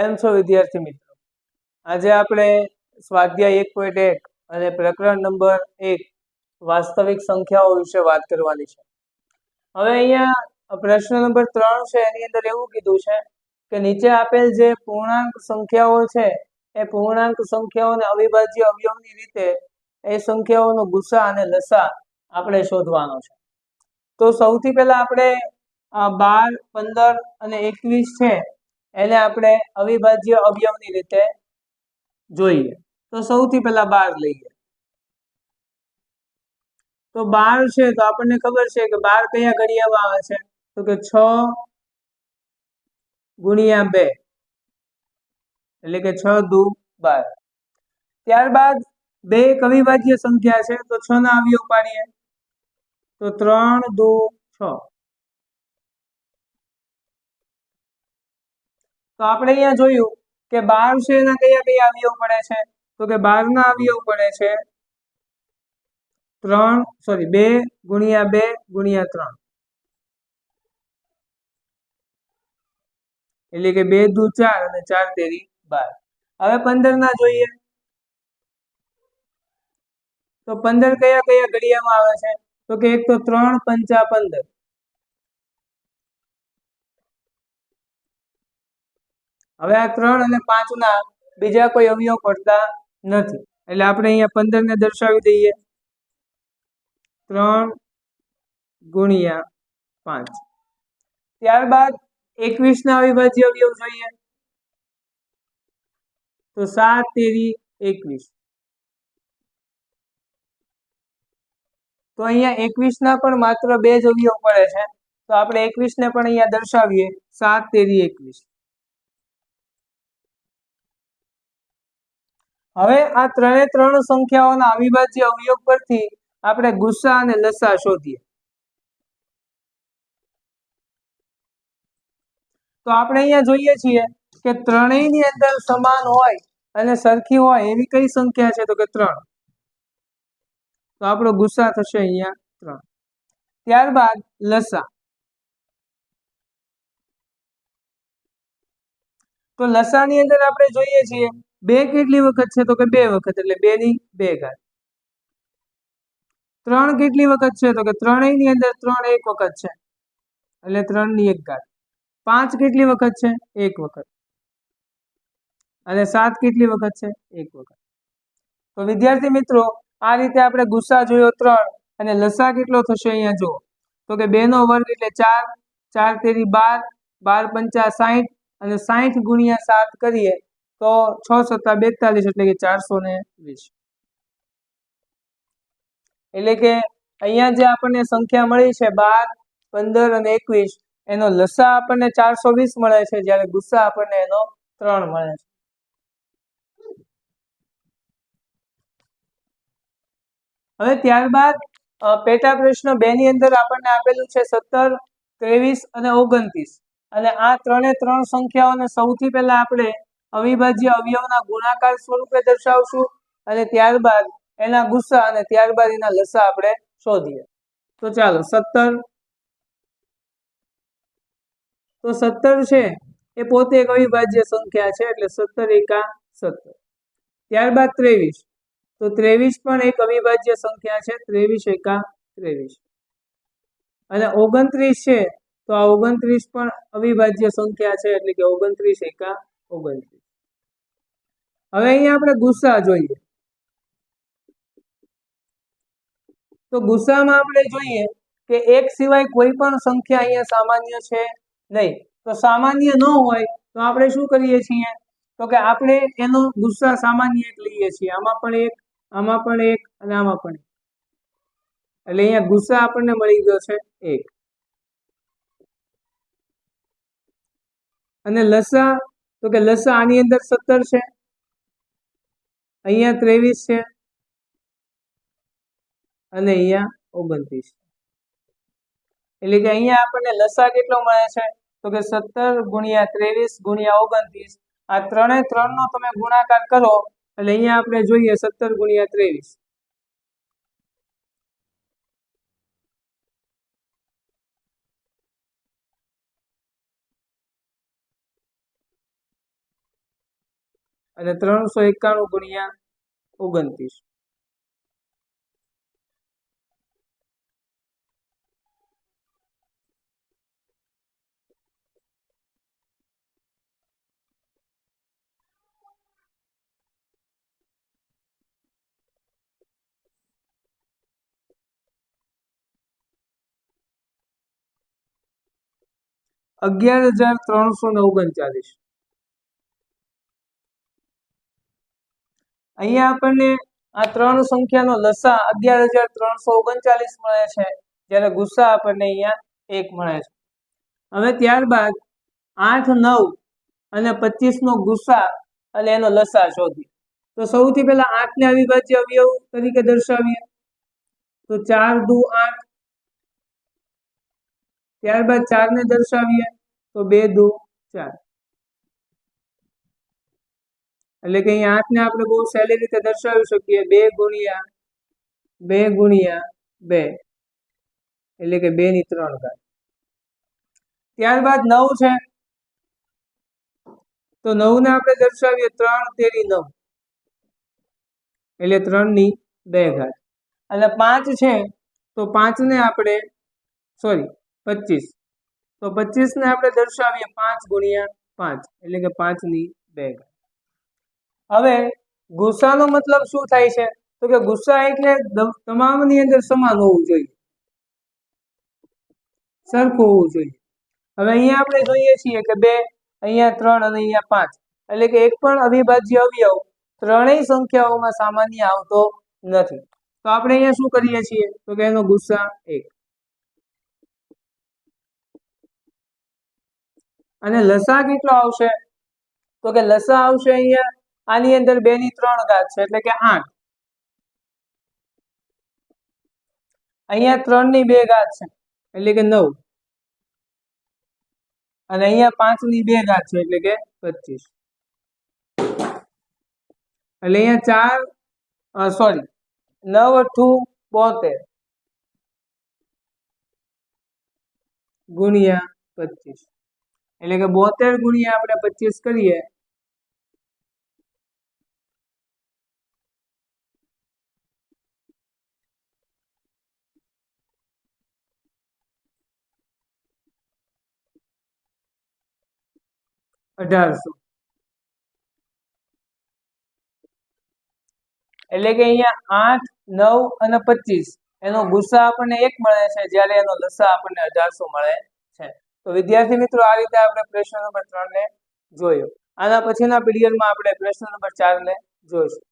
કેમ છો વિદ્યાર્થી મિત્રો. આજે આપણે સ્વાધ્યાય એક પોઈન્ટ એક અને પ્રકરણ નંબર એક વાસ્તવિક સંખ્યાઓ વિશે વાત કરવાની છે. હવે અહીંયા પ્રશ્ન નંબર ત્રણ છે, એની અંદર એવું કીધું છે કે નીચે આપેલ જે પૂર્ણાંક સંખ્યાઓ છે, એ પૂર્ણાંક સંખ્યાઓને અવિભાજ્ય અવયવની રીતે એ સંખ્યાઓનો ગુસા અને લસા આપણે શોધવાનો છે. તો સૌથી પહેલા આપણે બાર, પંદર અને એકવીસ છે એને આપણે અવિભાજ્ય અવયવની રીતે જોઈએ. તો સૌથી પહેલા બાર લઈએ. તો બાર છે તો આપણને ખબર છે કે બાર કયા ઘડિયામાં આવે છે? તો કે છ ગુણ્યા બે. એટલે કે છ દુ બાર. ત્યારબાદ બે એક અવિભાજ્ય સંખ્યા છે તો છ ના અવયવ પાડીએ. તો ત્રણ દુ છ. તો આપણે અહીંયા જોયું કે બાર છે એના કયા કયા અવયવ પડે છે? તો કે બાર ના અવયવ પડે છે ત્રણ સોરી બે ગુણ્યા બે ગુણ્યા ત્રણ. એટલે કે બે દુ ચાર અને ચાર તેરી બાર. હવે પંદર ના જોઈએ. તો પંદર કયા કયા ઘડિયામાં આવે છે? તો કે એક તો ત્રણ, પંચા પંદર. હવે આ ત્રણ અને પાંચ ના બીજા કોઈ અવયવ પડતા નથી. એટલે આપણે અહીંયા પંદર ને દર્શાવી દઈએ. ત્રણ ગુણ્યા પાંચ. ત્યારબાદ એકવીસ ના અવિભાજ્ય અવયવ જોઈએ. તો સાત તેરી એકવીસ. તો અહીંયા એકવીસ ના પણ માત્ર બે જ અવયવ પડે છે. તો આપણે એકવીસ ને પણ અહીંયા દર્શાવીએ. સાત તેરી એકવીસ. હવે આ ત્રણે ત્રણ સંખ્યાઓના અવિભાજ્ય અવયવ પરથી આપણે ગુસ્સા અને લસા શોધીએ. તો આપણે અહીંયા જોઈએ છીએ કે ત્રણેયની અંદર સમાન હોય અને સરખી હોય એવી કઈ સંખ્યા છે? તો કે ત્રણ. તો આપણો ગુસ્સા થશે અહીંયા ત્રણ. ત્યારબાદ લસા. તો લસાની અંદર આપણે જોઈએ છીએ બે કેટલી વખત છે? તો કે બે વખત, એટલે બે ની બે ઘાત. ત્રણ કેટલી વખત છે? તો કે ત્રણેયની અંદર ત્રણ એક વખત છે. એટલે ત્રણની એક ઘાત. પાંચ કેટલી વખત છે? એક વખત. અને સાત કેટલી વખત છે? એક વખત. તો વિદ્યાર્થી મિત્રો, આ રીતે આપણે ગુસ્સા જોયો ત્રણ અને લસા કેટલો થશે અહીંયા જુઓ. તો કે બે નો વર્ગ એટલે ચાર ચાર તેરી બાર બાર પંચા સાહીઠ અને સાહીઠ ગુણ્યા સાત કરીએ તો છ સત્તા બેતાલીસ એટલે કે ચારસો ને વીસ. એટલે કે અહીંયા જે આપણને સંખ્યા મળી છે બાર, પંદર અને એકવીસ, એનો લસા આપણને ચારસો વીસ મળે છે, જ્યારે ગુસ્સા આપણને એનો ત્રણ મળે છે. હવે ત્યારબાદ પેટા પ્રશ્ન બે ની અંદર આપણને આપેલું છે સત્તર, ત્રેવીસ અને ઓગણત્રીસ. અને આ ત્રણે ત્રણ સંખ્યાઓને સૌથી પહેલા આપણે અવિભાજ્ય અવયવના ગુણાકાર સ્વરૂપે દર્શાવશું અને ત્યારબાદ એના ગુસ્સા અને ત્યારબાદ એના લસા આપણે શોધીએ. તો ચાલો, સત્તર. તો સત્તર છે, એ પોતે એક અવિભાજ્ય સંખ્યા છે, એટલે સત્તર એકા સત્તર. ત્યારબાદ ત્રેવીસ. તો ત્રેવીસ પણ એક અવિભાજ્ય સંખ્યા છે, ત્રેવીસ એકા ત્રેવીસ. અને ઓગણત્રીસ છે, તો આ ઓગણત્રીસ પણ અવિભાજ્ય સંખ્યા છે, એટલે કે ઓગણત્રીસ એકા ઓગણત્રીસ. હવે અહીંયા આપણે ગુસ્સા જોઈએ. તો ગુસ્સામાં આપણે જોઈએ કે એક સિવાય કોઈ પણ સંખ્યા અહીંયા સામાન્ય છે નહીં. તો સામાન્ય ન હોય તો આપણે શું કરીએ છીએ? તો કે આપણે એનો ગુસ્સા સામાન્ય એક લઈએ છીએ. આમાં પણ એક, આમાં પણ એક અને આમાં પણ એક. એટલે અહીંયા ગુસ્સા આપણને મળી ગયો છે એક. અને લસા, તો કે લસા આની અંદર સત્તર છે. અહીંયા ત્રેવીસ છે અને અહીંયા ઓગણત્રીસ. એટલે કે અહીંયા આપણને લસા કેટલો મળે છે? તો કે સત્તર ગુણ્યા ત્રેવીસ ગુણ્યા ઓગણત્રીસ. આ ત્રણે ત્રણ નો તમે ગુણાકાર કરો, એટલે અહીંયા આપણે જોઈએ સત્તર ગુણ્યા ત્રેવીસ. અને ત્રણસો એકાણું ગુણ્યા ઓગણત્રીસ. અગિયાર હજાર ત્રણસો ને ઓગણચાલીસ. અહીંયા આપણને આ ત્રણ સંખ્યાનો લસા અગિયાર હજાર ત્રણસો ઓગણચાલીસ મળે છે, જ્યારે ગુસ્સા આપણને અહીંયા એક મળે છે. હવે ત્યારબાદ આઠ, નવ અને પચીસ નો ગુસ્સા અને એનો લસા શોધીએ. તો સૌથી પહેલા આઠ ને અવિભાજ્ય અવયવ તરીકે દર્શાવીએ. તો ચાર દુ આઠ. ત્યારબાદ ચાર ને દર્શાવીએ. તો બે દુ ચાર. એટલે કે અહીંયા આઠ ને આપણે બહુ સહેલી રીતે દર્શાવી શકીએ. બે ગુણ્યા બે ગુણ્યા બે. એટલે કે બે ની ત્રણ ઘાત. ત્યારબાદ નવ છે. તો નવ ને આપણે દર્શાવીએ ત્રણ તેરી નવ. એટલે ત્રણની બે ઘાત. એટલે પાંચ છે, તો પાંચ ને આપણે, સોરી, પચીસ. તો પચીસ ને આપણે દર્શાવીએ પાંચ ગુણ્યા પાંચ. એટલે કે પાંચની બે ઘાત. હવે ગુસ્સાનો મતલબ શું થાય છે? તો કે ગુસ્સા એટલે તમામ તમામની અંદર સમાન હોવું જોઈએ. સરખું હોવું જોઈએ. હવે અહીંયા આપણે જોઈએ છીએ કે બે, અહીંયા ત્રણ અને અહીંયા પાંચ. એટલે કે એક પણ અવિભાજ્ય અવયવ ત્રણેય સંખ્યાઓમાં સામાન્ય આવતો નથી. તો આપણે અહીંયા શું કરીએ છીએ? તો કે એનો ગુસ્સા એક. અને લસા કેટલો આવશે? તો કે લસા આવશે અહીંયા આની અંદર બે ની ત્રણ ઘાત છે, એટલે કે આઠ. અહીંયા ત્રણની બે ઘાત છે, એટલે કે નવ. અને અહીંયા પાંચની બે ઘાત છે, એટલે કે પચીસ. એટલે અહીંયા ચાર સોરી નવ અઠું બોતેર. ગુણ્યા પચીસ. એટલે કે બોતેર ગુણ્યા આપણે પચીસ કરીએ અઢારસો. એટલે કે અહીંયા આઠ, નવ અને પચીસ. એનો ગુસ્સા આપણને એક મળે છે, જ્યારે એનો લસા આપણને અઢારસો મળે છે. તો વિદ્યાર્થી મિત્રો, આ રીતે આપણે પ્રશ્ન નંબર ત્રણ ને જોયો. આના પછીના પીરિયડમાં આપણે પ્રશ્ન નંબર ચાર ને જોઈશું.